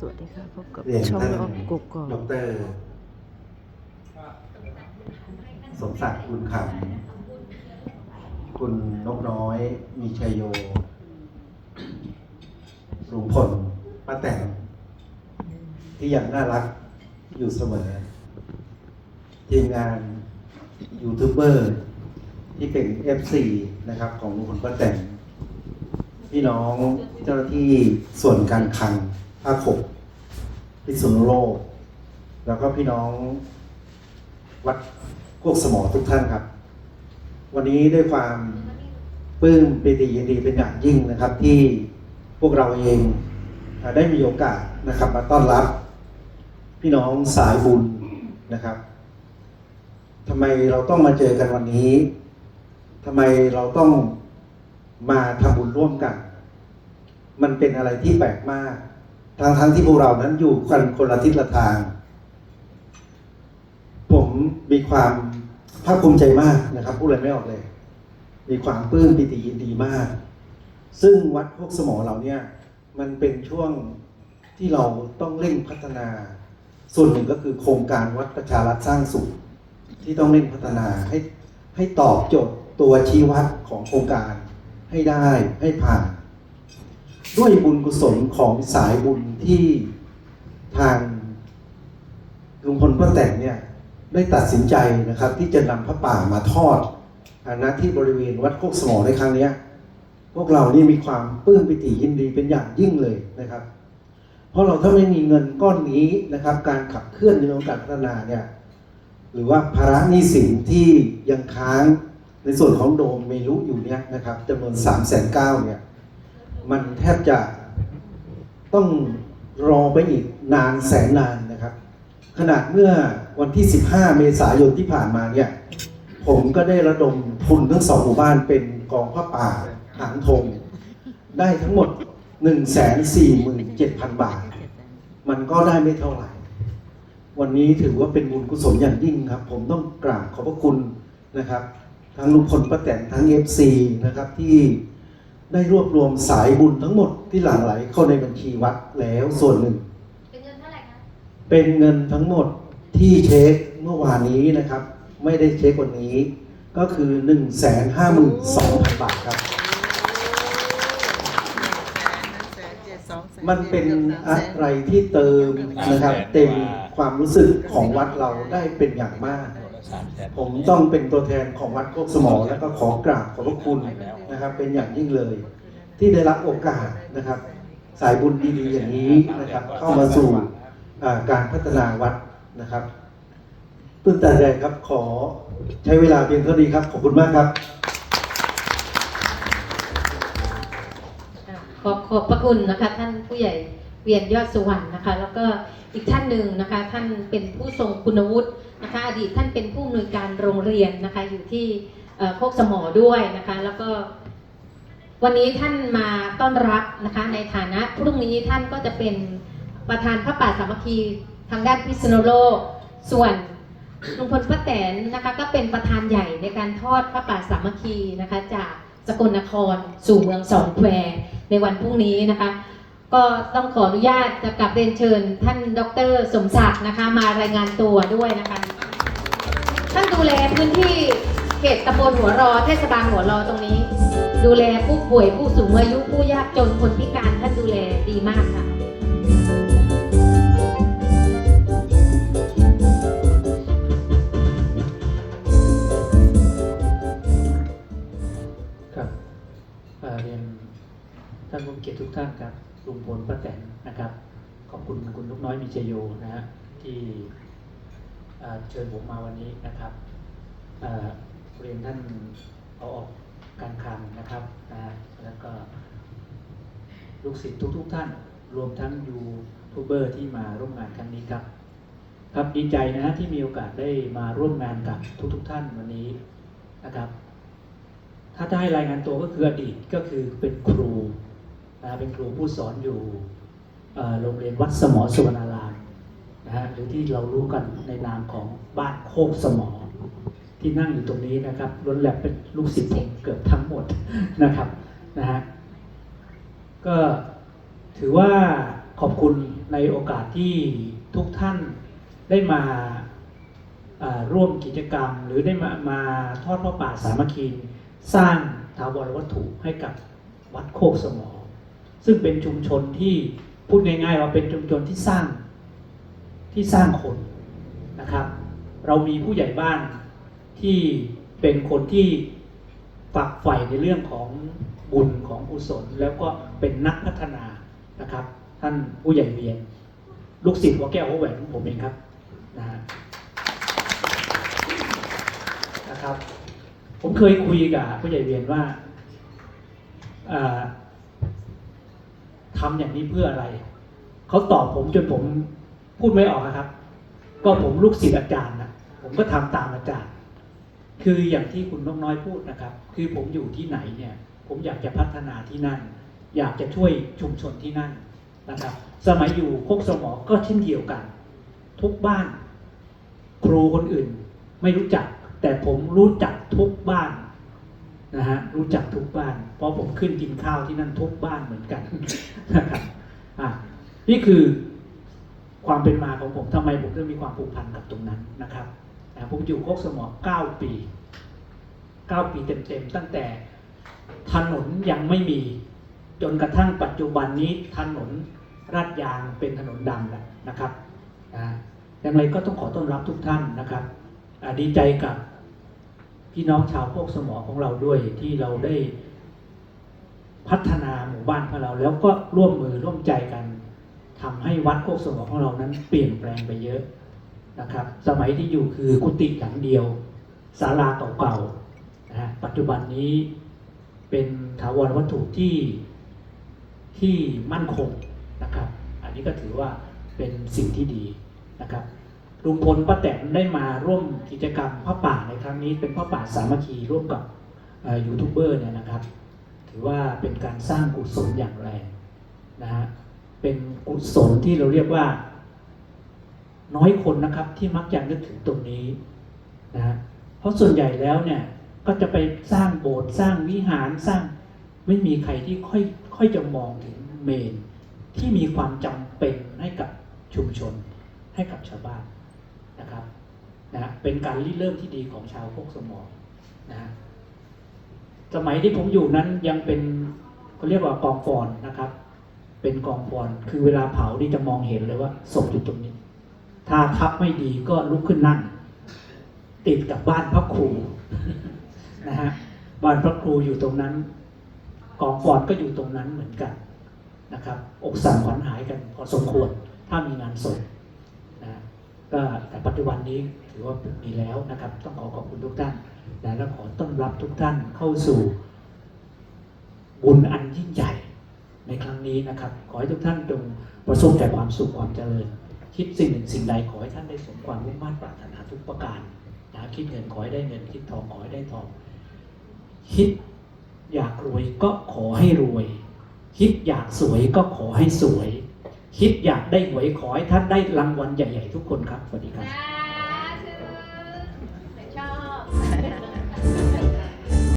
สวัสดีค่ะพบกับเรียนช่องท่านออมกกอกดรสมศักดิ์คุณคำคุณนกน้อย มีชัยโยลุงพลป้าแตงที่ยังน่ารักอยู่เสมอ ทีมงานยูทูบเบอร์ที่เป็น FC นะครับ ของลุงพลป้าแตงพี่น้องเจ้าหน้าที่ส่วนการคลัง ภาคหกพิษณุโลก แล้วก็พี่น้องวัดพวกสมอทุกท่านครับ วันนี้ด้วยความปลื้มปิติยินดีเป็นอย่างยิ่งนะครับ ที่พวกเราเองได้มีโอกาสนะครับมาต้อนรับ พี่น้องสายบุญนะครับทำไมเราต้องมาเจอกันวันนี้ทำไมเราต้องมาทำบุญร่วมกัน มันเป็นอะไรที่แปลกมาก ทั้งทั้งที่พวกเรานั้นอยู่กันคนละทิศละทาง ผมมีความภาคภูมิใจมากนะครับพูดอะไรไม่ออกเลย มีความปลื้มปิติยินดีมาก ซึ่งวัดพวกสมอเราเนี่ย มันเป็นช่วงที่เราต้องเร่งพัฒนา ส่วนหนึ่งก็คือโครงการวัดประชารัฐสร้างสุข ที่ต้องเร่งพัฒนาให้ให้ตอบโจทย์ตัวชี้วัดของโครงการให้ได้ให้ผ่าน ด้วยบุญกุศลของสายบุญที่ทางลุงพลป้าแต่งเนี่ยได้ตัดสินใจนะครับ ที่จะนำพระป่ามาทอดอาณที่บริเวณวัดโคกสมอในครั้งนี้พวกเรานี่มีความปลื้มปิติยินดีเป็นอย่างยิ่งเลยนะครับ เพราะเราถ้าไม่มีเงินก้อนนี้นะครับ การขับเคลื่อนในเรื่องการพัฒนาเนี่ยหรือว่าภาระหนี้สินที่ยังค้างในส่วนของโดมเมลุอยู่เนี่ยนะครับจำนวน3ามแสนเก้าเนี่ย มันแทบจะต้องรอไปอีกนานแสนนานนะครับ ขนาดเมื่อวันที่ 15 เมษายนที่ผ่านมาเนี่ยผมก็ได้ระดมทุนทั้งสองหมู่บ้านเป็นกองผ้าป่าหางธงได้ทั้งหมด 147,000 บาท มันก็ได้ไม่เท่าไหร่ วันนี้ถือว่าเป็นบุญกุศลอย่างยิ่งครับ ผมต้องกราบขอบพระคุณนะครับ ทั้งลุงพลป้าแตนทั้ง FC นะครับที่ ได้รวบรวมสายบุญทั้งหมดที่หลั่งไหลเข้าในบัญชีวัดแล้วส่วนหนึ่ง เป็นเงินเท่าไหร่คะเป็นเงินทั้งหมดที่เช็คเมื่อวานนี้นะครับ ไม่ได้เช็ควันนี้ ก็คือ1 5 2 0 0 0บาทครับ มันเป็นอะไรที่เติมนะครับ เต็มความรู้สึกของวัดเราได้เป็นอย่างมาก ผมต้องเป็นตัวแทนของวัดโคกสมอแล้วก็ขอกราบขอบพระคุณนะครับ เป็นอย่างยิ่งเลย ที่ได้รับโอกาสนะครับ สายบุญดีๆอย่างนี้นะครับ เข้ามาสู่อ่าการพัฒนาวัดนะครับตื้นตันใจครับขอใช้เวลาเพียงเท่านี้ครับ ขอบคุณมากครับอะขอบขอบพระคุณนะคะท่านผู้ใหญ่ เวียนยอดสุวรรณนะคะ แล้วก็อีกท่านหนึ่งนะคะ ท่านเป็นผู้ทรงคุณวุฒินะคะ อดีตท่านเป็นผู้อำนวยการโรงเรียนนะคะ อยู่ที่โคกสมอด้วยนะคะ แล้วก็วันนี้ท่านมาต้อนรับนะคะ ในฐานะพรุ่งนี้ท่านก็จะเป็นประธานพระป่าสามัคคีทางด้านพิษณุโลก ส่วนลุงพลป้าแตนนะคะก็เป็นประธานใหญ่ในการทอดพระป่าสามัคคีนะคะ จากสกลนครสู่เมืองสองแควในวันพรุ่งนี้นะคะ ก็ต้องขออนุญาตจะกลับเรียนเชิญ ท่านดรสมศักดิ์นะคะมารายงานตัวด้วยนะคะ ท่านดูแลพื้นที่เขตตำบลหัวรอเทศบาลหัวรอตรงนี้ ดูแลผู้ป่วยผู้สูงอายุผู้ยากจนคนพิการท่านดูแลดีมากค่ะครับเรียนท่านผู้เกียรติทุกท่านครับ ลุงพลป้าแตนนะครับ ขอบคุณคุณลูกน้อยมีชัยโยนะฮะที่เชิญผมมาวันนี้นะครับเรียนท่านเอาออกการคลังนะครับนะแล้วก็ลูกศิษย์ทุกๆทท่าน รวมทั้งยูทูบเบอร์ที่มาร่วมงานครั้งนี้ครับ ครับดีใจนะฮะที่มีโอกาสได้มาร่วมงานกับทุก ๆทท่านวันนี้นะครับ ถ้าจะให้รายงานตัวก็คืออดีตก็คือเป็นครู นะเป็นครูผู้สอนอยู่โรงเรียนวัดสมอสุวรรณารามนะฮะหรือที่เรารู้กันในนามของบ้านโคกสมอ ที่นั่งอยู่ตรงนี้นะครับล้นแลบเป็นลูกศิษย์ผมเกือบทั้งหมดนะครับนะฮะก็ถือว่าขอบคุณในโอกาสที่ทุกท่านได้มาอ่าร่วมกิจกรรม หรือได้มามาทอดพระป่าสามัคคีสร้างถาวรวัตถุให้กับวัดโคกสมอ ซึ่งเป็นชุมชนที่พูดง่ายๆว่าเป็นชุมชนที่สร้างที่สร้างคนนะครับ เรามีผู้ใหญ่บ้านที่เป็นคนที่ฝักใฝ่ในเรื่องของบุญของกุศลแล้วก็เป็นนักพัฒนานะครับ ท่านผู้ใหญ่เวียนลูกศิษย์หัวแก้วหัวแหวนของผมเองครับนะฮะนะครับ ผมเคยคุยกับผู้ใหญ่เวียนว่า อ่าทำอย่างนี้เพื่ออะไร เขาตอบผมจนผมพูดไม่ออกอะครับ ก็ผมลูกศิษย์อาจารย์นะผมก็ทำตามอาจารย์ คืออย่างที่คุณน้องน้อยพูดนะครับ คือผมอยู่ที่ไหนเนี่ย ผมอยากจะพัฒนาที่นั่น อยากจะช่วยชุมชนที่นั่นนะครับ สมัยอยู่โคกสมอก็เช่นเดียวกัน ทุกบ้าน ครูคนอื่นไม่รู้จัก แต่ผมรู้จักทุกบ้านนะฮะรู้จักทุกบ้าน เพราะผมขึ้นกินข้าวที่นั่นทุกบ้านเหมือนกัน นี่คือความเป็นมาของผมทำไมผมถึงมีความผูกพันกับตรงนั้นนะครับผมอยู่โคกสมอ9ปี 9 ปีเต็มๆ ตั้งแต่ถนนยังไม่มี จนกระทั่งปัจจุบันนี้ถนนราดยางเป็นถนนดำแล้วนะครับอย่างไรก็ต้องขอต้อนรับทุกท่านนะครับดีใจกับพี่น้องชาวโคกสมอของเราด้วยที่เราได้ พัฒนาหมู่บ้านของเรา แล้วก็ร่วมมือร่วมใจกันทำให้วัดโคกสมอของเรานั้นเปลี่ยนแปลงไปเยอะนะครับ สมัยที่อยู่คือกุฏิหลังเดียวศาลาเก่าๆนะฮะปัจจุบันนี้เป็นถาวรวัตถุที่ที่มั่นคงนะครับ อันนี้ก็ถือว่าเป็นสิ่งที่ดีนะครับลุงพลป้าแตนได้มาร่วมกิจกรรมพระป่าในครั้งนี้เป็นพระป่าสามัคคีร่วมกับยูทูบเบอร์เนี่ยนะครับ อว่าเป็นการสร้างกุศลอย่างแรงนะฮะเป็นกุศลที่เราเรียกว่า น้อยคนนะครับที่มักจะนึกถึงตรงนี้นะฮะเพราะส่วนใหญ่แล้วเนี่ยก็จะไปสร้างโบสถ์สร้างวิหารสร้างไม่มีใครที่ค่อยค่อยจะมองถึงเมน ที่มีความจำเป็นให้กับชุมชน ให้กับชาวบ้านนะครับนะฮะเป็นการริเริ่มที่ดีของชาวโคกสมองนะฮะ สมัยที่ผมอยู่นั้นยังเป็นเขาเรียกว่ากองฟอนนะครับ เป็นกองฟอนคือเวลาเผาที่จะมองเห็นเลยว่าศพอยู่ตรงนี้ ถ้าทับไม่ดีก็ลุกขึ้นนั่ง ติดกับบ้านพระครูนะฮะบ้านพระครูอยู่ตรงนั้น กองฟอนก็อยู่ตรงนั้นเหมือนกันนะครับ อกสั่นขวัญหายกันพอสมควรถ้ามีงานศพนะก็แต่ปัจจุบันนี้ถือว่ามีแล้วนะครับ ต้องขอขอบคุณทุกท่าน และขอต้อนรับทุกท่านเข้าสู่บุญอันยิ่งใหญ่ในครั้งนี้นะครับ ขอให้ทุกท่านจงประสบแต่ความสุขความเจริญ คิดสิ่งหนึ่งสิ่งใดขอให้ท่านได้สมความมุ่งมั่นปรารถนาทุกประการนะคิดเงินขอให้ได้เงิน คิดทองขอให้ได้ทอง คิดอยากรวยก็ขอให้รวย คิดอยากสวยก็ขอให้สวย คิดอยากได้หวยขอให้ท่านได้รางวัลใหญ่ ๆ ทุกคนครับสวัสดีครับ